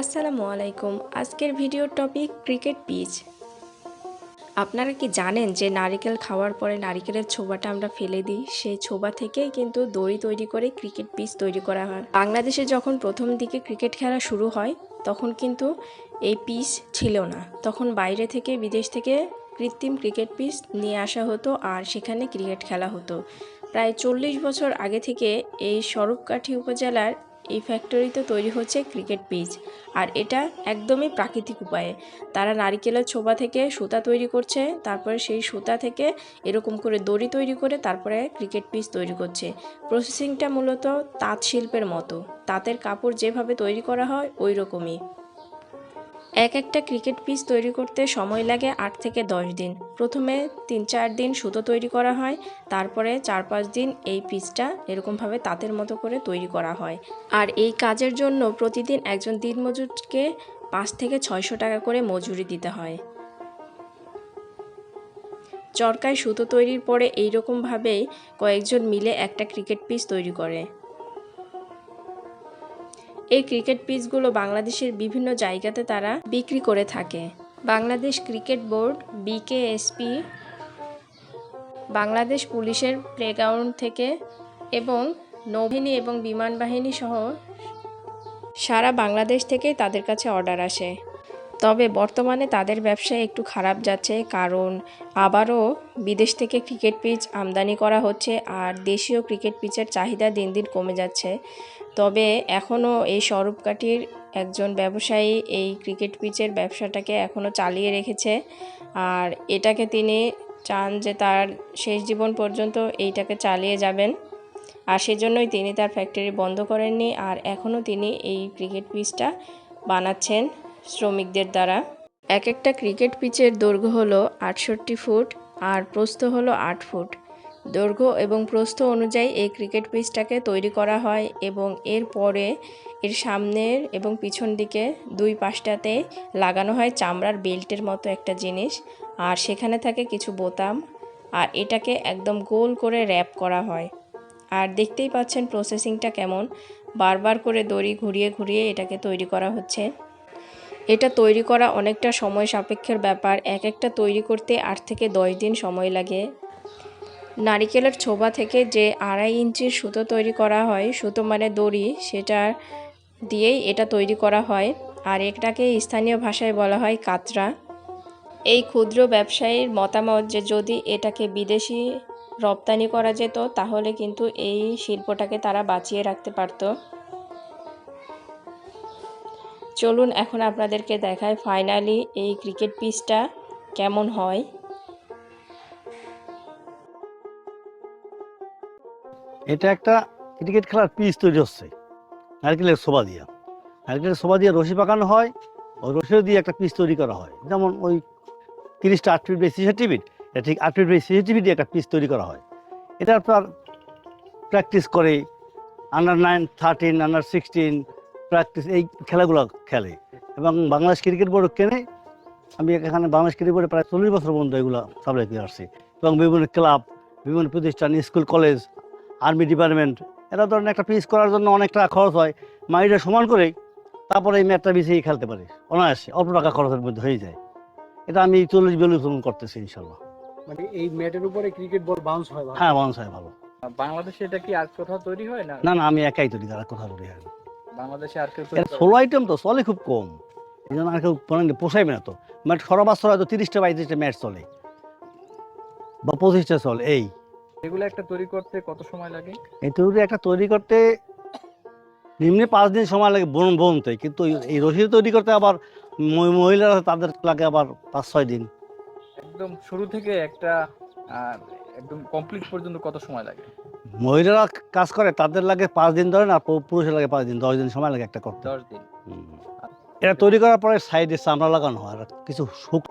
আসসালামু আলাইকুম। আজকের ভিডিওর টপিক ক্রিকেট পিচ। আপনারা কি জানেন যে নারিকেল খাওয়ার পরে নারিকেলের ছোবাটা আমরা ফেলে দিই? সেই ছোবা থেকেই কিন্তু দড়ি তৈরি করে ক্রিকেট পিচ তৈরি করা হয়। বাংলাদেশে যখন প্রথম দিকে ক্রিকেট খেলা শুরু হয়, তখন কিন্তু এই পিচ ছিল না। তখন বাইরে থেকে বিদেশ থেকে কৃত্রিম ক্রিকেট পিচ নিয়ে আসা হতো আর সেখানে ক্রিকেট খেলা হতো। প্রায় চল্লিশ বছর আগে থেকে এই স্বরূপকাঠি উপজেলার এই ফ্যাক্টরিতে তৈরি হচ্ছে ক্রিকেট পিচ। আর এটা একদমই প্রাকৃতিক উপায়ে। তারা নারিকেলের ছোবা থেকে সুতা তৈরি করছে, তারপরে সেই সুতা থেকে এরকম করে দড়ি তৈরি করে তারপরে ক্রিকেট পিচ তৈরি করছে। প্রসেসিংটা মূলত তাঁত শিল্পের মতো। তাঁতের কাপড় যেভাবে তৈরি করা হয় ওই রকমই এক একটা ক্রিকেট পিচ তৈরি করতে সময় লাগে আট থেকে দশ দিন। প্রথমে তিন চার দিন সুতো তৈরি করা হয়, তারপরে চার পাঁচ দিন এই পিচটা এরকমভাবে তাঁতের মতো করে তৈরি করা হয়। আর এই কাজের জন্য প্রতিদিন একজন দিনমজুরকে পাঁচ থেকে ছয়শো টাকা করে মজুরি দিতে হয়। চরকায় সুতো তৈরির পরে এইরকমভাবেই কয়েকজন মিলে একটা ক্রিকেট পিচ তৈরি করে। এই ক্রিকেট পিচগুলো বাংলাদেশের বিভিন্ন জায়গাতে তারা বিক্রি করে থাকে। Bangladesh cricket board, BKSP, Bangladesh পুলিশের প্লেগ্রাউন্ড থেকে এবং নৌবাহিনী এবং বিমান বাহিনী সহ সারা বাংলাদেশ থেকে তাদের কাছে অর্ডার আসে। তবে বর্তমানে তাদের ব্যবসা একটু খারাপ যাচ্ছে কারণ আবারও বিদেশ থেকে ক্রিকেট পিচ আমদানি করা হচ্ছে আর দেশীয় ক্রিকেট পিচের চাহিদা দিন দিন কমে যাচ্ছে। তবে এখনও এই স্বরূপকাঠির একজন ব্যবসায়ী এই ক্রিকেট পিচের ব্যবসাটাকে এখনও চালিয়ে রেখেছে আর এটাকে তিনি চান যে তার শেষ জীবন পর্যন্ত এইটাকে চালিয়ে যাবেন। আর সেজন্যই তিনি তার ফ্যাক্টরি বন্ধ করেননি আর এখনও তিনি এই ক্রিকেট পিচটা বানাচ্ছেন। শ্রমিকদের দ্বারা। এক একটা ক্রিকেট পিচের দৈর্ঘ্য হলো আটষট্টি ফুট আর প্রস্থ হলো আট ফুট। দৈর্ঘ্য এবং প্রস্থ অনুযায়ী এই ক্রিকেট পিচটাকে তৈরি করা হয় এবং এর পরে এর সামনের এবং পিছন দিকে দুই পাশটাতে লাগানো হয় চামড়ার বেল্টের মতো একটা জিনিস। আর সেখানে থাকে কিছু বোতাম আর এটাকে একদম গোল করে র্যাপ করা হয়। আর দেখতেই পাচ্ছেন প্রসেসিংটা কেমন। বারবার করে দড়ি ঘুরিয়ে ঘুরিয়ে এটাকে তৈরি করা হচ্ছে। এটা তৈরি করা অনেকটা সময় সাপেক্ষের ব্যাপার, এক একটা তৈরি করতে আট থেকে দশ দিন সময় লাগে। নারিকেলের ছোবা থেকে যে আড়াই ইঞ্চির সুতো তৈরি করা হয়, সুতো মানে দড়ি, সেটা দিয়েই এটা তৈরি করা হয়। আর এটাকে স্থানীয় ভাষায় বলা হয় কাতরা। এই ক্ষুদ্র ব্যবসায়ীর মতামত যে যদি এটাকে বিদেশি রপ্তানি করা যেত, তাহলে কিন্তু এই শিল্পটাকে তারা বাঁচিয়ে রাখতে পারতো। চলুন এখন আপনাদেরকে দেখায় ফাইনালি এই ক্রিকেট পিচটা কেমন হয়। এটা একটা ক্রিকেট খেলার পিচ তৈরি হচ্ছে। নারকেলের শোভা দিয়া। নারকেলের শোভা দিয়ে রশি পাকানো হয়, ওই রশি দিয়ে একটা পিচ তৈরি করা হয়। যেমন ওই তিরিশটা আট ফিট বাই সিসিটি ফিট এটা ঠিক আট ফিট বাই সিসিটি ফিট দিয়ে একটা পিচ তৈরি করা হয়। এটা আপনার প্র্যাকটিস করে under nine thirteen under sixteen practice এই খেলাগুলো খেলে। এবং বাংলাদেশ ক্রিকেট বোর্ড কেনে আমি এখানে বাংলাদেশ ক্রিকেট বোর্ডে প্রায় চল্লিশ বছর পর্যন্ত এগুলো সাপ্লাই করে আসছি। এবং বিভিন্ন ক্লাব বিভিন্ন প্রতিষ্ঠান স্কুল কলেজ আর্মি ডিপার্টমেন্ট এরা ধরেন একটা পিচ করার জন্য অনেক টাকা খরচ হয়। মাইটা সমান করে তারপরে এই ম্যাটটা বিছিয়ে খেলতে পারি। অনায়াসে অল্প টাকা খরচের মধ্যে হয়ে যায়। এটা আমি চল্লিশ বিয়াল্লিশ জন করতেছি ইনশাল্লাহ মানে এই ম্যাটের উপরে ক্রিকেট বল বাউন্স হয় ভালো। হ্যাঁ মানুষ হয় ভালো। বাংলাদেশে এটা কি আর কোথাও তৈরি হয় না? না না আমি একাই তৈরি তারা কথা বলি আর বাংলাদেশে আর কেউ ষোলো আইটেম তো চলে খুব কম। এই জন্য আর কেউ মানে পোষাইবে না তো। ম্যাট সর্বাস্তর হয়তো তিরিশটা বাইত্রিশটা ম্যাচ চলে। বা পঁচিশটা চলে এই। এগুলো একটা তৈরি করতে কত সময় লাগে? এই তৈরি একটা তৈরি করতে নিম্নে পাঁচ দিন সময় লাগে বন বনতে। কিন্তু এই- এই রশি তৈরি করতে আবার মহিলারা তাদের লাগে আবার পাঁচ ছয় দিন। একদম শুরু থেকে একটা একদম কমপ্লিট পর্যন্ত কত সময় লাগে? মহিলারা কাজ করে তাদের লাগে পাঁচ দিন ধরেন আর পুরুষের লাগে পাঁচ দিন দশ দিন সময় লাগে একটা করতে। দশ দিন। এটা তৈরি করার পরে সাইডে চামড়া লাগানো হয় আর কিছু শুক